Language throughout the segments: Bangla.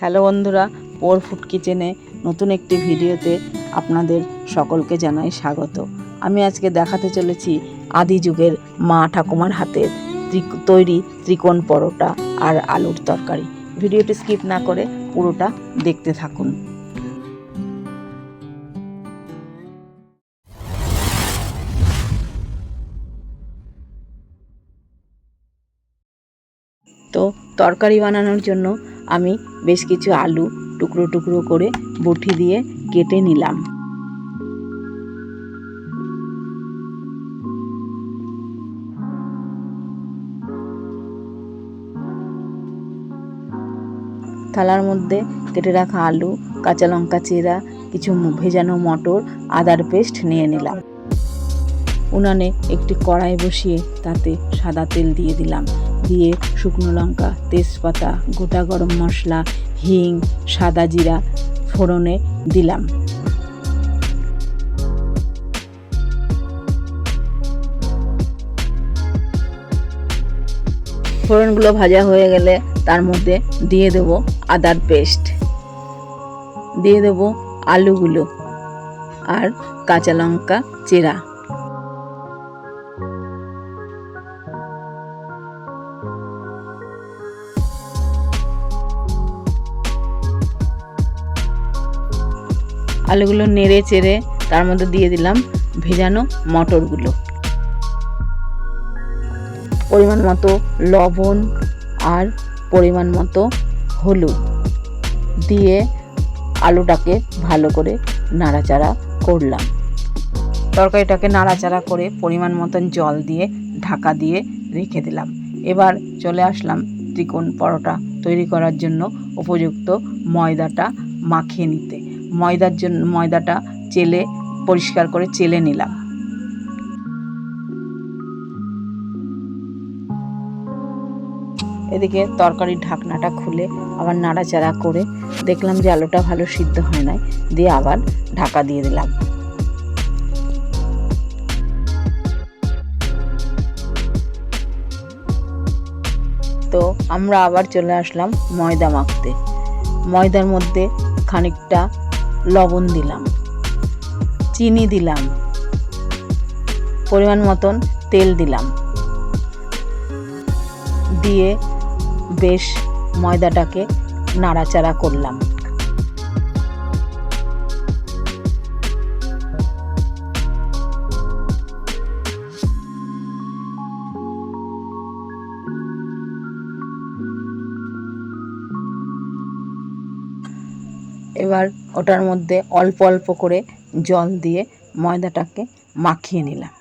হ্যালো বন্ধুরা, পোর ফুড কিচেনে নতুন একটি ভিডিওতে আপনাদের সকলকে জানাই স্বাগত। আমি আজকে দেখাতে চলেছি আদি যুগের মা ঠাকুমার হাতের তৈরি ত্রিকোণ পরোটা আর আলুর তরকারি। ভিডিওটি স্কিপ না করে পুরোটা দেখতে থাকুন। তো তরকারি বানানোর জন্য আমি বেশ কিছু আলু টুকরো টুকরো করে বটি দিয়ে কেটে নিলাম। থালার মধ্যে কেটে রাখা আলু, কাঁচা লঙ্কা চেরা, কিছু ভেজানো মটর, আদার পেস্ট নিয়ে নিলাম। উনানে একটি কড়াই বসিয়ে তাতে সাদা তেল দিয়ে দিলাম। দিয়ে শুকনো লঙ্কা, তেজপাতা, গোটা গরম মশলা, হিং, সাদা জিরা ফোড়নে দিলাম। ফোড়নগুলো ভাজা হয়ে গেলে তার মধ্যে দিয়ে দেবো আদার পেস্ট। দিয়ে দেবো আলুগুলো আর কাঁচা লঙ্কা, চেরা। আলুগুলো নেড়ে চেড়ে তার মধ্যে দিয়ে দিলাম ভেজানো মটরগুলো। পরিমাণ মতো লবণ আর পরিমাণ মতো হলুদ দিয়ে আলুটাকে ভালো করে নাড়াচাড়া করলাম। তরকারিটাকে নাড়াচাড়া করে পরিমাণ মতন জল দিয়ে ঢাকা দিয়ে রেখে দিলাম। এবার চলে আসলাম ত্রিকোণ পরোটা তৈরি করার জন্য উপযুক্ত ময়দাটা মাখিয়ে নিতে। ময়দার জন্য, ময়দাটা চেলে, পরিষ্কার করে চেলে নিলাম। এদিকে তরকারির ঢাকনাটা খুলে আবার নাড়াচাড়া করে দেখলাম যে আলুটা ভালো সিদ্ধ হয় নাই, দিয়ে আবার ঢাকা দিয়ে দিলাম। তো আমরা আবার চলে আসলাম ময়দা মাখতে। ময়দার মধ্যে খানিকটা লবণ দিলাম চিনি দিলাম পরিমাণ মতন তেল দিলাম। দিয়ে বেশ ময়দাটাকে নাড়াচাড়া করলাম। এবার ওটার মধ্যে অল্প অল্প করে জল দিয়ে ময়দাটাকে মাখিয়ে নিলাম।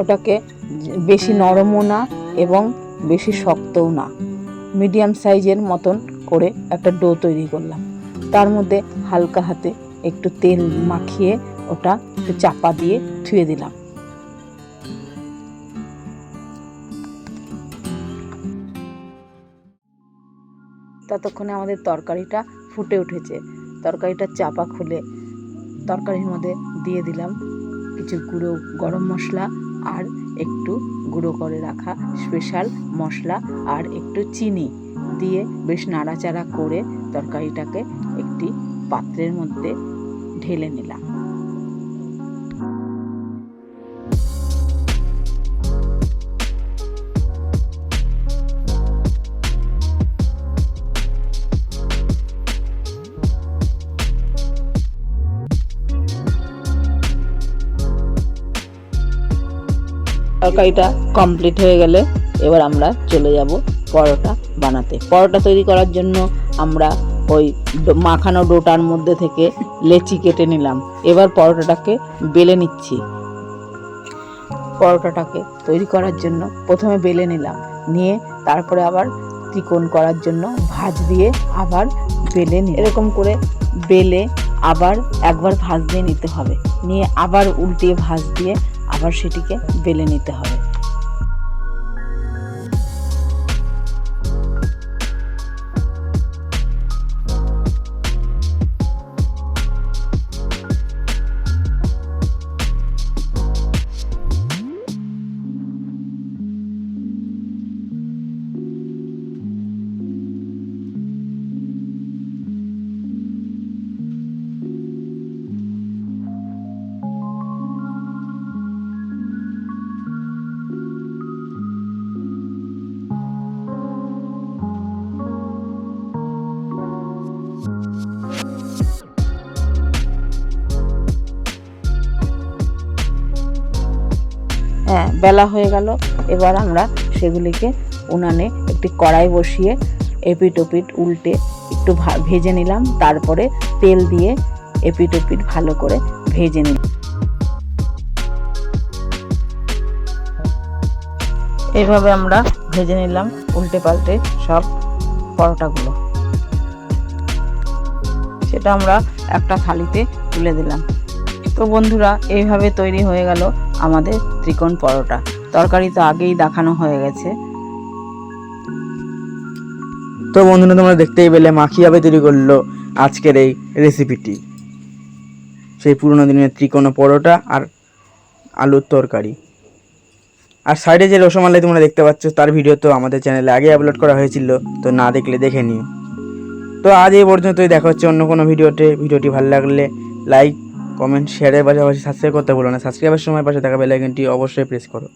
ওটাকে বেশি নরমও না এবং বেশি শক্তও না। মিডিয়াম সাইজের মতন করে একটা ডো তৈরি করলাম। তার মধ্যে হালকা হাতে একটু তেল মাখিয়ে ওটা একটু চাপা দিয়ে ধুয়ে দিলাম। ততক্ষণে আমাদের তরকারিটা ফুটে উঠেছে। তরকারিটা চাপা খুলে তরকারির মধ্যে দিয়ে দিলাম কিছু গুঁড়ো গরম মশলা আর একটু গুঁড়ো করে রাখা স্পেশাল মশলা আর একটু চিনি দিয়ে বেশ নাড়াচাড়া করে তরকারিটাকে একটি পাত্রের মধ্যে ঢেলে নিলাম। তরকারিটা কমপ্লিট হয়ে গেলে এবার আমরা চলে যাব পরোটা বানাতে। পরোটা তৈরি করার জন্য আমরা ওই মাখানো ডোটার মধ্যে থেকে লেচি কেটে নিলাম। এবার পরোটাটাকে বেলে নিচ্ছি। পরোটাটাকে তৈরি করার জন্য প্রথমে বেলে নিলাম। নিয়ে তারপরে আবার ত্রিকোণ করার জন্য ভাঁজ দিয়ে আবার বেলে নি এরকম করে বেলে আবার একবার ভাঁজ দিয়ে নিতে হবে। নিয়ে আবার উল্টিয়ে ভাঁজ দিয়ে আবার সেটিকে বেলে নিতে হবে। বেলা হয়ে গেল। এবার আমরা সেগুলিকে উনানে একটি কড়াই বসিয়ে এপিট ওপিট উল্টে একটু ভেজে নিলাম। তারপরে তেল দিয়ে এপিট ওপিট ভালো করে ভেজে নিলাম। এইভাবে আমরা ভেজে নিলাম উল্টে পাল্টে সব পরোটাগুলো। সেটা আমরা একটা থালিতে তুলে দিলাম। তো বন্ধুরা, এইভাবে তৈরি হয়ে গেল আমাদের ত্রিকোণ পরোটা। তরকারি তো আগেই দেখানো হয়ে গেছে। তো বন্ধুরা, তোমরা দেখতেই পেলে মা কীভাবে তৈরি করল আজকের এই রেসিপিটি সেই পুরোনো দিনের ত্রিকোণ পরোটা আর আলুর তরকারি। আর সাইডে যে রসমালাই তোমরা দেখতে পাচ্ছ, তার ভিডিও তো আমাদের চ্যানেলে আগে আপলোড করা হয়েছিল, তো না দেখলে দেখে নিও। তো আজ এই পর্যন্তই, দেখা হচ্ছে অন্য কোনো ভিডিওতে ভিডিওটি ভালো লাগলে লাইক কমেন্ট শেয়ারের পাশাপাশি সাবস্ক্রাইব করতে ভুলো না। সাবস্ক্রাইবের সময় পাশে থাকা বেলাইকনটি অবশ্যই প্রেস করো।